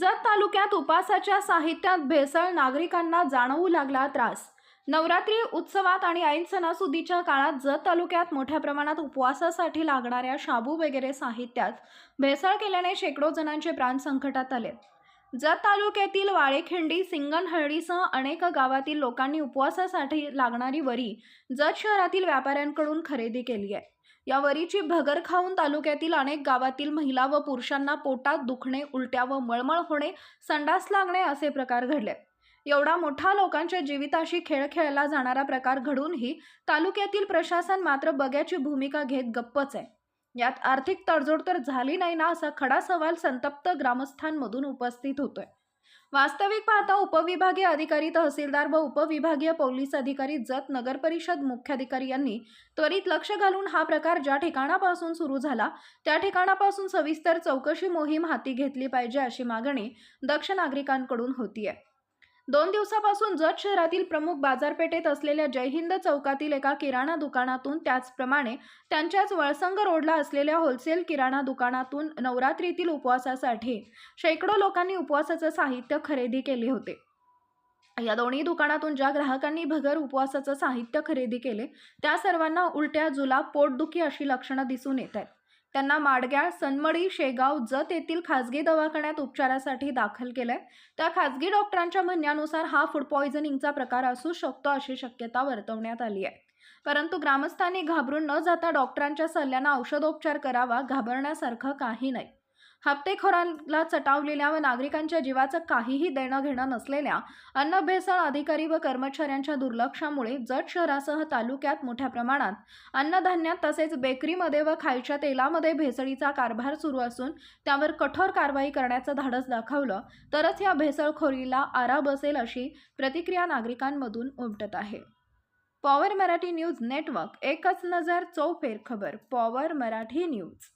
जत तालुक्यात उपासाच्या साहित्यात भेसळ नागरिकांना जाणवू लागला त्रास. नवरात्री उत्सवात आणि ऐन सणासुदीच्या काळात जत तालुक्यात मोठ्या प्रमाणात उपवासासाठी लागणाऱ्या शाबू वगैरे साहित्यात भेसळ केल्याने शेकडो जणांचे प्राण संकटात आले. जत तालुक्यातील वाळेखिंडी सिंगणहळ्ळीसह अनेक गावातील लोकांनी उपवासासाठी लागणारी वरी जत शहरातील व्यापाऱ्यांकडून खरेदी केली आहे. या वरीची भगर खाऊन तालुक्यातील अनेक गावातील महिला व पुरुषांना पोटात दुखणे उलट्या व मळमळ होणे संडास लागणे असे प्रकार घडले. एवढा मोठा लोकांच्या जीविताशी खेळ खेळला जाणारा प्रकार घडूनही तालुक्यातील प्रशासन मात्र बग्याची भूमिका घेत गप्पच आहे. यात आर्थिक तडजोड तर झाली नाही ना असा खडा सवाल संतप्त ग्रामस्थांमधून उपस्थित होतोय. वास्तविक पाहता उपविभागीय अधिकारी तहसीलदार व उपविभागीय पोलीस अधिकारी जत नगर परिषद मुख्याधिकारी यांनी त्वरित लक्ष घालून हा प्रकार ज्या ठिकाणापासून सुरू झाला त्या ठिकाणापासून सविस्तर चौकशी मोहीम हाती घेतली पाहिजे अशी मागणी दक्ष नागरिकांकडून होतीये. दोन दिवसापासून जत शहरातील प्रमुख बाजारपेठेत असलेल्या जयहिंद चौकातील एका किराणा दुकानातून त्याचप्रमाणे त्यांच्याच वळसंग रोडला असलेल्या होलसेल किराणा दुकानातून नवरात्रीतील उपवासासाठी शेकडो लोकांनी उपवासाचं साहित्य खरेदी केले होते. या दोन्ही दुकानातून ज्या ग्राहकांनी भगर उपवासाचं साहित्य खरेदी केले त्या सर्वांना उलट्या जुलाब पोटदुखी अशी लक्षणं दिसून येत आहेत. त्यांना माडग्याळ सनमडी शेगाव जत येथील खासगी दवाखान्यात उपचारासाठी दाखल केलंय. त्या खासगी डॉक्टरांच्या म्हणण्यानुसार हा फूड पॉयझनिंगचा प्रकार असू शकतो अशी शक्यता वर्तवण्यात आली आहे. परंतु ग्रामस्थांनी घाबरून न जाता डॉक्टरांच्या सल्ल्यानं औषधोपचार करावा घाबरण्यासारखं काही नाही. हप्तेखोरांना चटावलेल्या व नागरिकांच्या जीवाचं काहीही देणं घेणं नसलेल्या अन्न भेसळ अधिकारी व कर्मचाऱ्यांच्या दुर्लक्षामुळे जत शहरासह तालुक्यात मोठ्या प्रमाणात अन्नधान्यात तसेच बेकरीमध्ये व खायच्या तेलामध्ये भेसळीचा कारभार सुरू असून त्यावर कठोर कारवाई करण्याचं धाडस दाखवलं तरच या भेसळखोरीला आरा बसेल अशी प्रतिक्रिया नागरिकांमधून उमटत आहे. पॉवर मराठी न्यूज नेटवर्क एकच नजर चौफेर खबर पॉवर मराठी न्यूज.